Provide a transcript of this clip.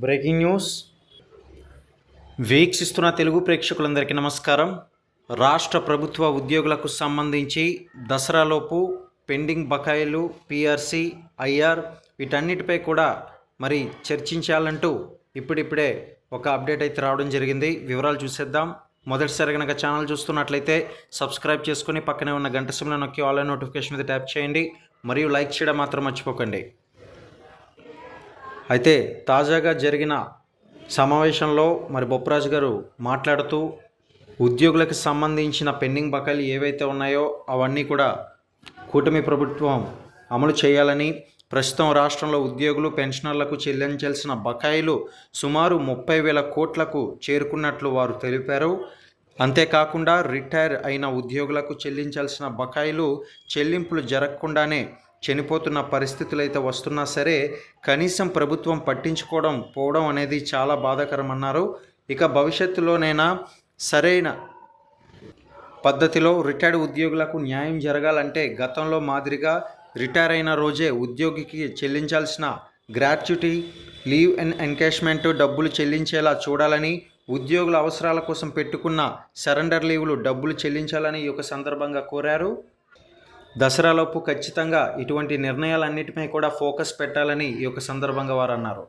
Breaking news. వీక్షిస్తున్న తెలుగు ప్రేక్షకులందరికీ నమస్కారం. రాష్ట్ర ప్రభుత్వ ఉద్యోగులకు సంబంధించి దసరాలోపు పెండింగ్ బకాయిలు పిఆర్సి ఐఆర్ వీటన్నిటిపై కూడా మరి చర్చించాలంటూ ఇప్పుడిప్పుడే ఒక అప్డేట్ అయితే రావడం జరిగింది. వివరాలు చూసేద్దాం. మొదటిసారి కనుక ఛానల్ చూస్తున్నట్లయితే సబ్స్క్రైబ్ చేసుకుని పక్కనే ఉన్న గంట సిమ్లో నొక్కి ఆన్లైన్ నోటిఫికేషన్ మీద ట్యాప్ చేయండి. మరియు లైక్ చేయడం మాత్రం మర్చిపోకండి. అయితే తాజాగా జరిగిన సమావేశంలో మరి బొప్పరాజు గారు మాట్లాడుతూ ఉద్యోగులకు సంబంధించిన పెండింగ్ బకాయిలు ఏవైతే ఉన్నాయో అవన్నీ కూడా కూటమి ప్రభుత్వం అమలు చేయాలని ప్రస్తుతం రాష్ట్రంలో ఉద్యోగులు పెన్షనర్లకు చెల్లించాల్సిన బకాయిలు సుమారు ముప్పై వేల కోట్లకు చేరుకున్నట్లు వారు తెలిపారు. అంతేకాకుండా రిటైర్ అయిన ఉద్యోగులకు చెల్లించాల్సిన బకాయిలు చెల్లింపులు జరగకుండానే చనిపోతున్న పరిస్థితులు అయితే వస్తున్నా సరే కనీసం ప్రభుత్వం పట్టించుకోవడం పోవడం అనేది చాలా బాధాకరం అన్నారు ఇక భవిష్యత్తులోనైనా సరైన పద్ధతిలో రిటైర్డ్ ఉద్యోగులకు న్యాయం జరగాలంటే గతంలో మాదిరిగా రిటైర్ అయిన రోజే ఉద్యోగికి చెల్లించాల్సిన గ్రాట్యుటీ లీవ్ అండ్ ఎన్కేష్మెంట్ డబ్బులు చెల్లించేలా చూడాలని ఉద్యోగుల అవసరాల కోసం పెట్టుకున్న సరెండర్ లీవులు డబ్బులు చెల్లించాలని ఈ యొక్క సందర్భంగా కోరారు. దసరాలోపు ఖచ్చితంగా ఇటువంటి నిర్ణయాలన్నిటిపై కూడా ఫోకస్ పెట్టాలని ఈ యొక్క సందర్భంగా వారు అన్నారు.